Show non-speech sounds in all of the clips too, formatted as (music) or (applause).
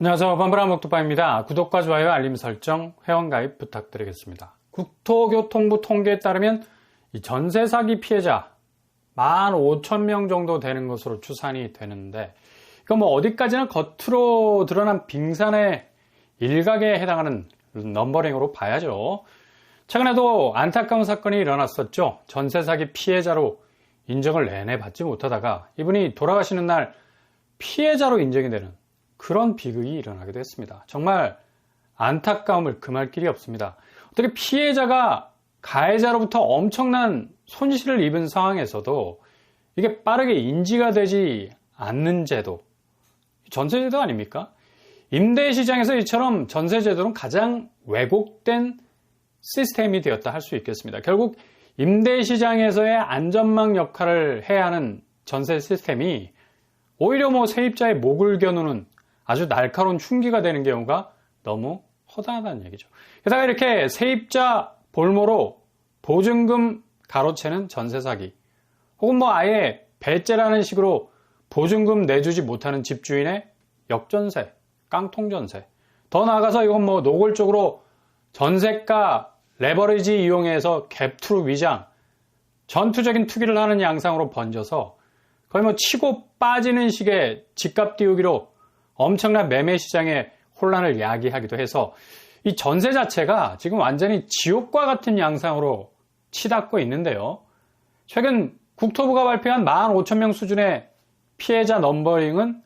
안녕하세요. 반브라 목토파입니다. 구독과 좋아요, 알림 설정, 회원가입 부탁드리겠습니다. 국토교통부 통계에 따르면 전세 사기 피해자 15,000명 정도 되는 것으로 추산이 되는데 이건 뭐 어디까지나 겉으로 드러난 빙산의 일각에 해당하는 넘버링으로 봐야죠. 최근에도 안타까운 사건이 일어났었죠. 전세 사기 피해자로 인정을 내내 받지 못하다가 이분이 돌아가시는 날 피해자로 인정이 되는 그런 비극이 일어나기도 했습니다. 정말 안타까움을 금할 길이 없습니다. 어떻게 피해자가 가해자로부터 엄청난 손실을 입은 상황에서도 이게 빠르게 인지가 되지 않는 제도, 전세제도 아닙니까? 임대시장에서 이처럼 전세제도는 가장 왜곡된 시스템이 되었다 할 수 있겠습니다. 결국 임대시장에서의 안전망 역할을 해야 하는 전세 시스템이 오히려 뭐 세입자의 목을 겨누는 아주 날카로운 흉기가 되는 경우가 너무 허다하다는 얘기죠. 게다가 이렇게 세입자 볼모로 보증금 가로채는 전세 사기 혹은 뭐 아예 배째라는 식으로 보증금 내주지 못하는 집주인의 역전세, 깡통전세. 더 나아가서 이건 뭐 노골적으로 전세가 레버리지 이용해서 갭투루 위장, 전투적인 투기를 하는 양상으로 번져서 거의 뭐 치고 빠지는 식의 집값 띄우기로 엄청난 매매 시장에 혼란을 야기하기도 해서 이 전세 자체가 지금 완전히 지옥과 같은 양상으로 치닫고 있는데요. 최근 국토부가 발표한 15,000명 수준의 피해자 넘버링은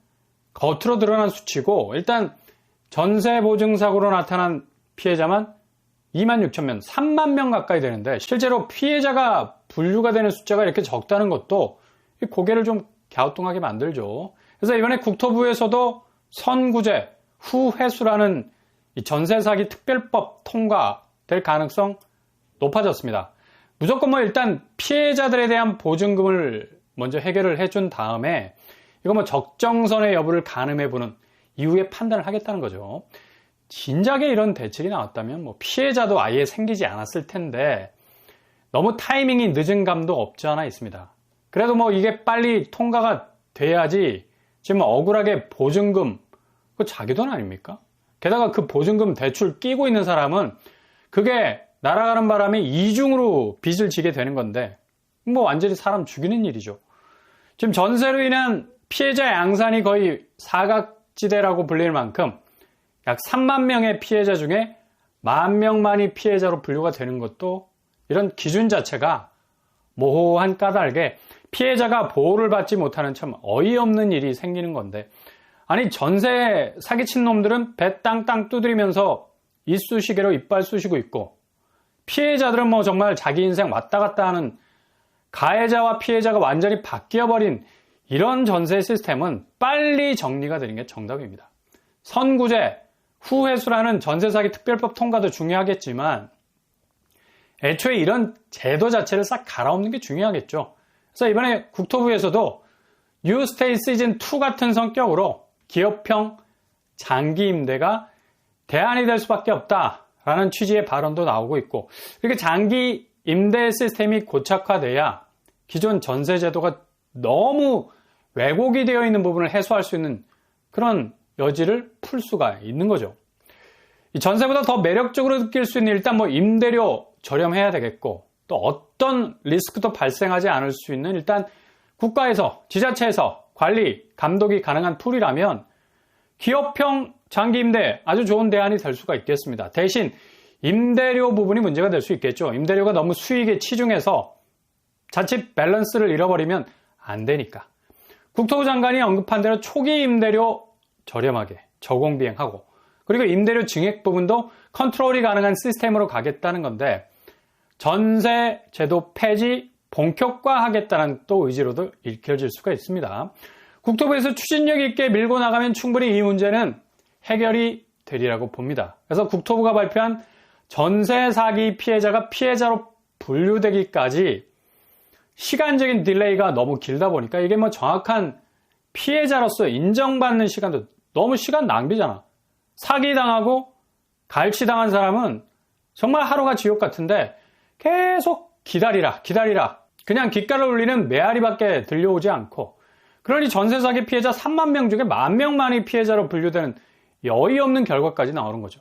겉으로 드러난 수치고 일단 전세 보증 사고로 나타난 피해자만 2만 6천 명, 3만 명 가까이 되는데 실제로 피해자가 분류가 되는 숫자가 이렇게 적다는 것도 고개를 좀 갸우뚱하게 만들죠. 그래서 이번에 국토부에서도 선구제, 후회수라는 전세 사기 특별법 통과될 가능성 높아졌습니다. 무조건 뭐 일단 피해자들에 대한 보증금을 먼저 해결을 해준 다음에 이거 뭐 적정선의 여부를 가늠해보는 이후에 판단을 하겠다는 거죠. 진작에 이런 대책이 나왔다면 뭐 피해자도 아예 생기지 않았을 텐데 너무 타이밍이 늦은 감도 없지 않아 있습니다. 그래도 뭐 이게 빨리 통과가 돼야지 지금 억울하게 보증금 그 자기 돈 아닙니까? 게다가 그 보증금 대출 끼고 있는 사람은 그게 날아가는 바람에 이중으로 빚을 지게 되는 건데 뭐 완전히 사람 죽이는 일이죠. 지금 전세로 인한 피해자 양산이 거의 사각지대라고 불릴 만큼 약 3만 명의 피해자 중에 만 명만이 피해자로 분류가 되는 것도 이런 기준 자체가 모호한 까닭에 피해자가 보호를 받지 못하는 참 어이없는 일이 생기는 건데 아니 전세 사기친 놈들은 배 땅땅 두드리면서 이쑤시개로 이빨 쑤시고 있고 피해자들은 뭐 정말 자기 인생 왔다 갔다 하는 가해자와 피해자가 완전히 바뀌어버린 이런 전세 시스템은 빨리 정리가 되는 게 정답입니다. 선구제, 후회수라는 전세사기 특별법 통과도 중요하겠지만 애초에 이런 제도 자체를 싹 갈아엎는 게 중요하겠죠. 그래서 이번에 국토부에서도 뉴스테이 시즌 2 같은 성격으로 기업형 장기 임대가 대안이 될 수밖에 없다라는 취지의 발언도 나오고 있고 이렇게 장기 임대 시스템이 고착화돼야 기존 전세 제도가 너무 왜곡이 되어 있는 부분을 해소할 수 있는 그런 여지를 풀 수가 있는 거죠. 전세보다 더 매력적으로 느낄 수 있는 일단 뭐 임대료 저렴해야 되겠고 또 어떤 리스크도 발생하지 않을 수 있는 일단 국가에서 지자체에서 관리 감독이 가능한 툴이라면 기업형 장기 임대 아주 좋은 대안이 될 수가 있겠습니다. 대신 임대료 부분이 문제가 될 수 있겠죠. 임대료가 너무 수익에 치중해서 자칫 밸런스를 잃어버리면 안 되니까. 국토부 장관이 언급한 대로 초기 임대료 저렴하게 저공 비행하고 그리고 임대료 증액 부분도 컨트롤이 가능한 시스템으로 가겠다는 건데 전세 제도 폐지 본격화하겠다는 또 의지로도 읽혀질 수가 있습니다. 국토부에서 추진력 있게 밀고 나가면 충분히 이 문제는 해결이 되리라고 봅니다. 그래서 국토부가 발표한 전세 사기 피해자가 피해자로 분류되기까지 시간적인 딜레이가 너무 길다 보니까 이게 뭐 정확한 피해자로서 인정받는 시간도 너무 시간 낭비잖아. 사기당하고 갈취당한 사람은 정말 하루가 지옥 같은데 계속 기다리라, 기다리라. 그냥 귓가를 울리는 메아리밖에 들려오지 않고 그러니 전세 사기 피해자 3만 명 중에 만 명만이 피해자로 분류되는 어이없는 결과까지 나오는 거죠.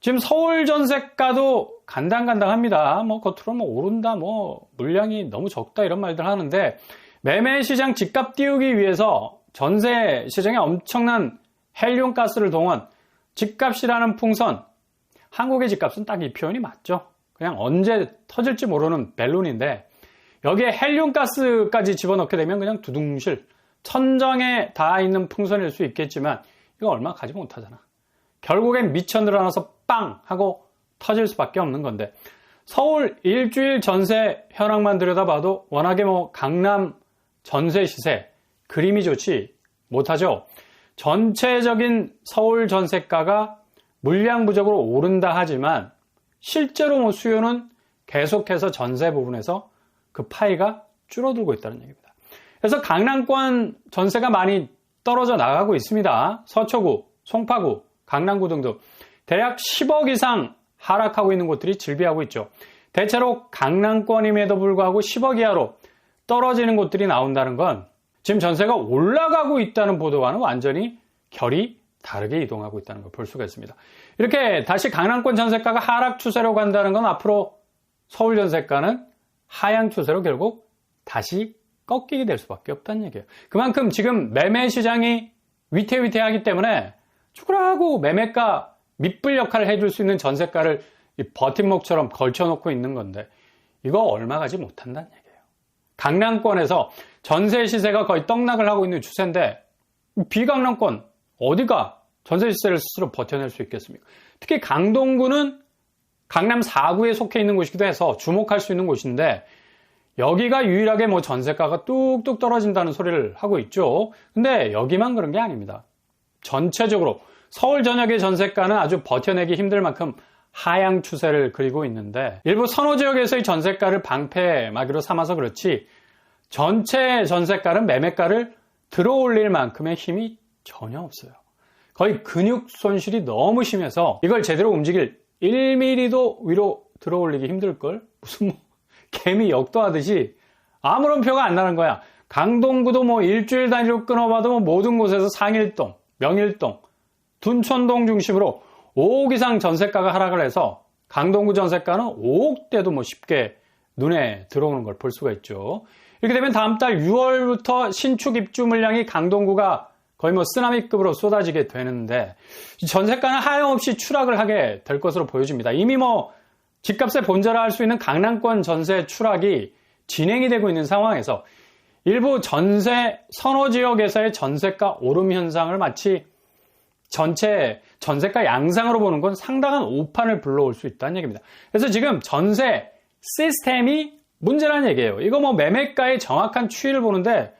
지금 서울 전세가도 간당간당합니다. 뭐 겉으로 뭐 오른다, 뭐 물량이 너무 적다 이런 말들 하는데 매매 시장 집값 띄우기 위해서 전세 시장에 엄청난 헬륨 가스를 동원 집값이라는 풍선 한국의 집값은 딱 이 표현이 맞죠. 그냥 언제 터질지 모르는 벨론인데 여기에 헬륨 가스까지 집어넣게 되면 그냥 두둥실 천정에 닿아 있는 풍선일 수 있겠지만 이거 얼마 가지 못하잖아. 결국엔 미쳐 늘어나서 빵 하고 터질 수밖에 없는 건데 서울 일주일 전세 현황만 들여다봐도 워낙에 뭐 강남 전세 시세 그림이 좋지 못하죠. 전체적인 서울 전세가가 물량 부족으로 오른다 하지만 실제로 뭐 수요는 계속해서 전세 부분에서 그 파이가 줄어들고 있다는 얘기입니다. 그래서 강남권 전세가 많이 떨어져 나가고 있습니다. 서초구, 송파구, 강남구 등등 대략 10억 이상 하락하고 있는 곳들이 즐비하고 있죠. 대체로 강남권임에도 불구하고 10억 이하로 떨어지는 곳들이 나온다는 건 지금 전세가 올라가고 있다는 보도와는 완전히 결이 다르게 이동하고 있다는 걸 볼 수가 있습니다. 이렇게 다시 강남권 전세가가 하락 추세로 간다는 건 앞으로 서울 전세가는 하향 추세로 결국 다시 꺾이게 될 수밖에 없다는 얘기예요. 그만큼 지금 매매 시장이 위태위태하기 때문에 쭈그라하고 매매가 밑불 역할을 해줄 수 있는 전세가를 버팀목처럼 걸쳐놓고 있는 건데 이거 얼마 가지 못한다는 얘기예요. 강남권에서 전세 시세가 거의 떡락을 하고 있는 추세인데 비강남권 어디가 전세 시세를 스스로 버텨낼 수 있겠습니까? 특히 강동구는 강남 4구에 속해 있는 곳이기도 해서 주목할 수 있는 곳인데 여기가 유일하게 뭐 전세가가 뚝뚝 떨어진다는 소리를 하고 있죠. 근데 여기만 그런 게 아닙니다. 전체적으로 서울 전역의 전세가는 아주 버텨내기 힘들 만큼 하향 추세를 그리고 있는데 일부 선호 지역에서의 전세가를 방패막이로 삼아서 그렇지 전체 전세가는 매매가를 들어올릴 만큼의 힘이 전혀 없어요. 거의 근육 손실이 너무 심해서 이걸 제대로 움직일 1mm도 위로 들어올리기 힘들걸? 무슨 뭐 (laughs) 개미 역도하듯이 아무런 표가 안 나는 거야. 강동구도 뭐 일주일 단위로 끊어봐도 뭐 모든 곳에서 상일동, 명일동, 둔촌동 중심으로 5억 이상 전세가가 하락을 해서 강동구 전세가는 5억대도 뭐 쉽게 눈에 들어오는 걸 볼 수가 있죠. 이렇게 되면 다음 달 6월부터 신축 입주 물량이 강동구가 거의 뭐 쓰나미급으로 쏟아지게 되는데 전세가는 하염없이 추락을 하게 될 것으로 보여집니다. 이미 뭐 집값에 본절할 수 있는 강남권 전세 추락이 진행이 되고 있는 상황에서 일부 전세 선호 지역에서의 전세가 오름 현상을 마치 전체 전세가 양상으로 보는 건 상당한 오판을 불러올 수 있다는 얘기입니다. 그래서 지금 전세 시스템이 문제라는 얘기예요. 이거 뭐 매매가의 정확한 추이를 보는데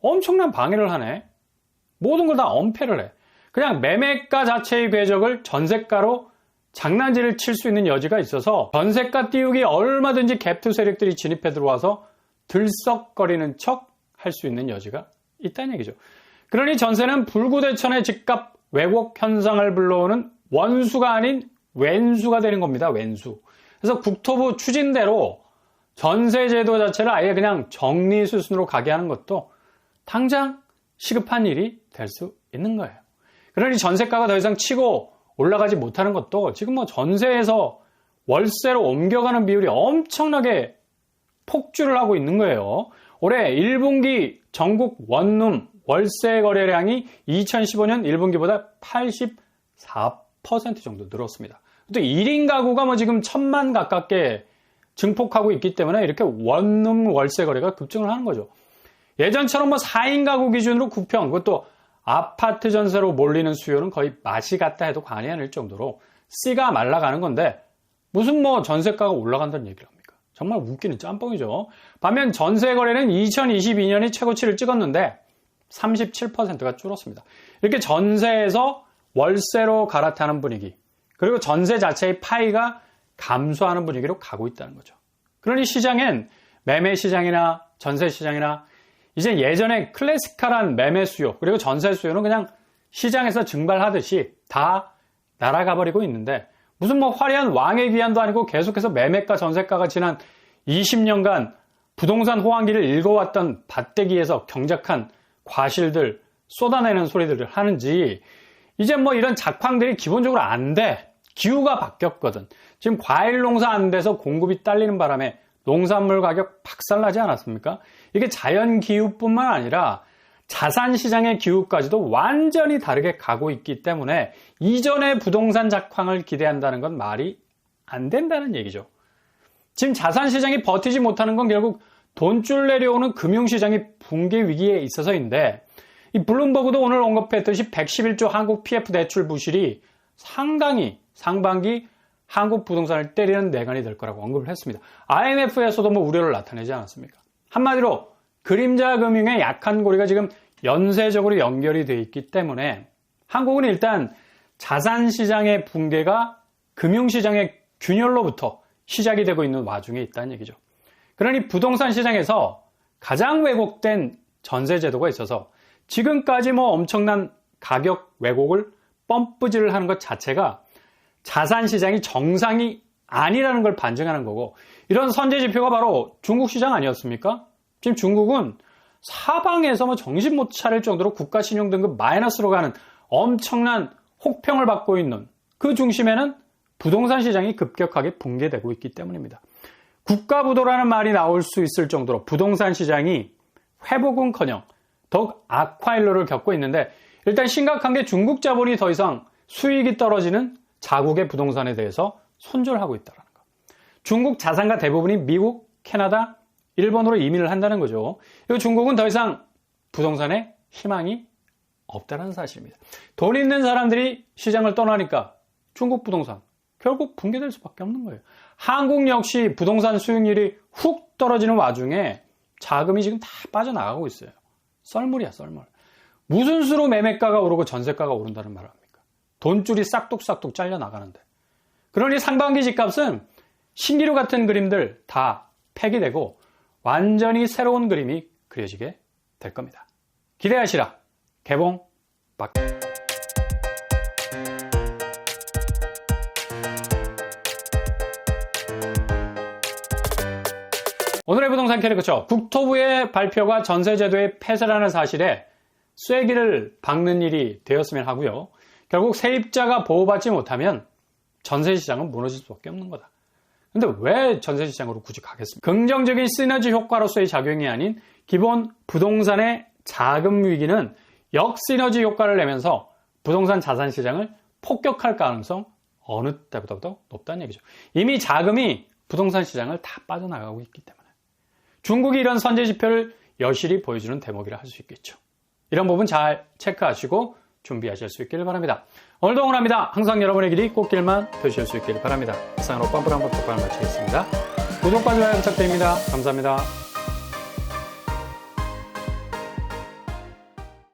엄청난 방해를 하네. 모든 걸 다 엄폐를 해. 그냥 매매가 자체의 궤적을 전세가로 장난질을 칠 수 있는 여지가 있어서 전세가 띄우기 얼마든지 갭투 세력들이 진입해 들어와서 들썩거리는 척 할 수 있는 여지가 있다는 얘기죠. 그러니 전세는 불구대천의 집값 왜곡 현상을 불러오는 원수가 아닌 왼수가 되는 겁니다. 왼수. 그래서 국토부 추진대로 전세제도 자체를 아예 그냥 정리 수순으로 가게 하는 것도 당장 시급한 일이 될 수 있는 거예요. 그러니 전세가가 더 이상 치고 올라가지 못하는 것도 지금 뭐 전세에서 월세로 옮겨가는 비율이 엄청나게 폭주를 하고 있는 거예요. 올해 1분기 전국 원룸 월세 거래량이 2015년 1분기보다 84% 정도 늘었습니다. 또 1인 가구가 뭐 지금 천만 가깝게 증폭하고 있기 때문에 이렇게 원룸 월세 거래가 급증을 하는 거죠. 예전처럼 뭐 4인 가구 기준으로 9평, 그것도 아파트 전세로 몰리는 수요는 거의 맛이 같다 해도 과언이 아닐 정도로 씨가 말라가는 건데 무슨 뭐 전세가가 올라간다는 얘기를 합니까? 정말 웃기는 짬뽕이죠. 반면 전세 거래는 2022년이 최고치를 찍었는데 37%가 줄었습니다. 이렇게 전세에서 월세로 갈아타는 분위기, 그리고 전세 자체의 파이가 감소하는 분위기로 가고 있다는 거죠. 그러니 시장엔 매매 시장이나 전세 시장이나 이제 예전에 클래식한 매매 수요 그리고 전세 수요는 그냥 시장에서 증발하듯이 다 날아가 버리고 있는데 무슨 뭐 화려한 왕의 귀환도 아니고 계속해서 매매가 전세가가 지난 20년간 부동산 호황기를 읽어왔던 밭대기에서 경작한 과실들 쏟아내는 소리들을 하는지 이제 뭐 이런 작황들이 기본적으로 안 돼. 기후가 바뀌었거든. 지금 과일 농사 안 돼서 공급이 딸리는 바람에 농산물 가격 박살나지 않았습니까? 이게 자연 기후뿐만 아니라 자산 시장의 기후까지도 완전히 다르게 가고 있기 때문에 이전의 부동산 작황을 기대한다는 건 말이 안 된다는 얘기죠. 지금 자산 시장이 버티지 못하는 건 결국 돈줄 내려오는 금융시장이 붕괴 위기에 있어서인데 이 블룸버그도 오늘 언급했듯이 111조 한국 PF 대출 부실이 상당히 상반기 한국 부동산을 때리는 내관이 될 거라고 언급을 했습니다. IMF에서도 뭐 우려를 나타내지 않았습니까? 한마디로 그림자 금융의 약한 고리가 지금 연쇄적으로 연결이 돼 있기 때문에 한국은 일단 자산 시장의 붕괴가 금융 시장의 균열로부터 시작이 되고 있는 와중에 있다는 얘기죠. 그러니 부동산 시장에서 가장 왜곡된 전세 제도가 있어서 지금까지 뭐 엄청난 가격 왜곡을 펌프질을 하는 것 자체가 자산 시장이 정상이 아니라는 걸 반증하는 거고 이런 선제 지표가 바로 중국 시장 아니었습니까? 지금 중국은 사방에서 뭐 정신 못 차릴 정도로 국가 신용 등급 마이너스로 가는 엄청난 혹평을 받고 있는 그 중심에는 부동산 시장이 급격하게 붕괴되고 있기 때문입니다. 국가 부도라는 말이 나올 수 있을 정도로 부동산 시장이 회복은커녕 더욱 악화일로를 겪고 있는데 일단 심각한 게 중국 자본이 더 이상 수익이 떨어지는 자국의 부동산에 대해서 손절하고 있다는 거. 중국 자산가 대부분이 미국, 캐나다, 일본으로 이민을 한다는 거죠. 이 중국은 더 이상 부동산에 희망이 없다는 사실입니다. 돈 있는 사람들이 시장을 떠나니까 중국 부동산 결국 붕괴될 수밖에 없는 거예요. 한국 역시 부동산 수익률이 훅 떨어지는 와중에 자금이 지금 다 빠져나가고 있어요. 썰물이야, 썰물. 무슨 수로 매매가가 오르고 전세가가 오른다는 말을 합니까? 돈줄이 싹둑싹둑 잘려 나가는데. 그러니 상반기 집값은 신기루 같은 그림들 다 폐기되고 완전히 새로운 그림이 그려지게 될 겁니다. 기대하시라. 개봉 박. 오늘의 부동산 캐릭터죠. 국토부의 발표가 전세제도의 폐쇄라는 사실에 쐐기를 박는 일이 되었으면 하고요. 결국 세입자가 보호받지 못하면 전세시장은 무너질 수밖에 없는 거다. 근데 왜 전세 시장으로 굳이 가겠습니까? 긍정적인 시너지 효과로서의 작용이 아닌 기본 부동산의 자금 위기는 역시너지 효과를 내면서 부동산 자산 시장을 폭격할 가능성 어느 때보다도 높다는 얘기죠. 이미 자금이 부동산 시장을 다 빠져나가고 있기 때문에. 중국이 이런 선제 지표를 여실히 보여주는 대목이라 할 수 있겠죠. 이런 부분 잘 체크하시고 준비하실 수 있기를 바랍니다. 오늘도 응원합니다. 항상 여러분의 길이 꽃길만 되실 수 있기를 바랍니다. 이상으로 뻔뻔한 법독관을 마치겠습니다. 구독과 좋아요 부탁드립니다. 감사합니다.